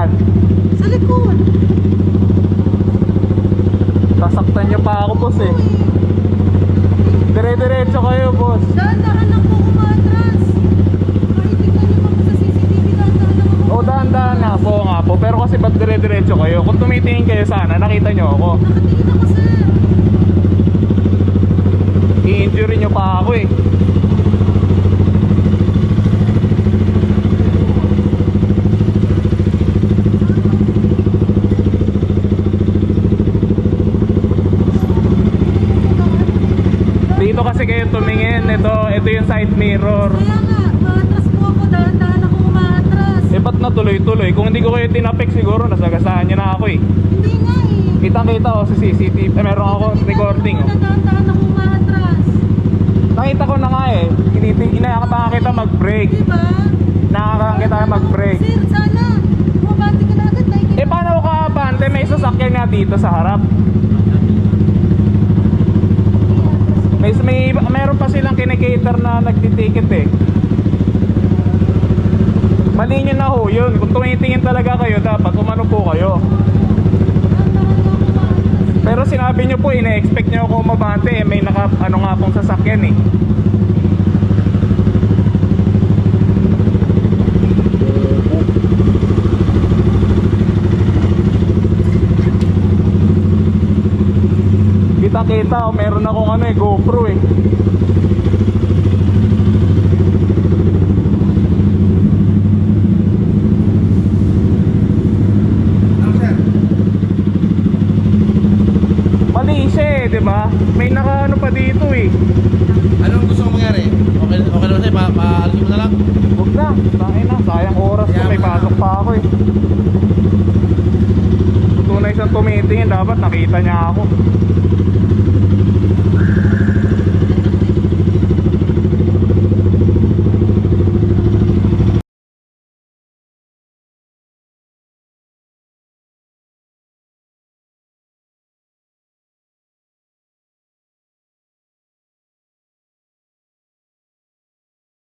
Saan? Sa likod. Sasaktan niya pa ako, boss eh. Dire-diretso kayo, boss. Dahan-dahan lang po kumatras. Kahit tignan niyo pa sa CCTV, dahan-dahan lang ako. O, dahan-dahan nga po nga po. Pero kasi ba't dire-diretso kayo? Kung tumitingin kayo sana, nakita niyo ako. Nakatingin ako, sir. I-injury niyo pa ako eh. Dito kasi kayo tumingin. Ito, ito yung side mirror. Kaya nga, maatras po ako, dahan-dahan ako umatras. Eh, ba't natuloy-tuloy? Kung hindi ko kayo tinapik siguro, nasagasaan nyo na ako eh. Hindi nga eh. Kitang-kita ko sa CCTV. Eh, meron ako recording. Oh. Dahan-dahan ako umatras. Nakita ko na nga eh. Initing, inakatakan kita mag-brake. Di ba? Nakakakan kita mag-brake. Sir, sana. Bumabati ka na agad. Eh paano ko kaabante? May sasakyan nga dito sa harap. May, may meron pa silang kinikater na nagtiticket eh. Mali nyo na ho yun. Kung tumitingin talaga kayo, dapat umano po kayo. Pero sinabi nyo po, ina-expect nyo ako umabante eh. May naka, ano nga pong sasakyan eh. Kita-kita, oh, meron akong ano eh, GoPro eh. Mali siya eh, di ba? May naka ano pa dito eh. Anong gusto mong mangyari? Okay, okay naman sa'yo, pa mo na lang. Huwag na, sayang oras ko, may pasok pa ako eh. Tunay siyang tumitingin, dapat nakita niya ako.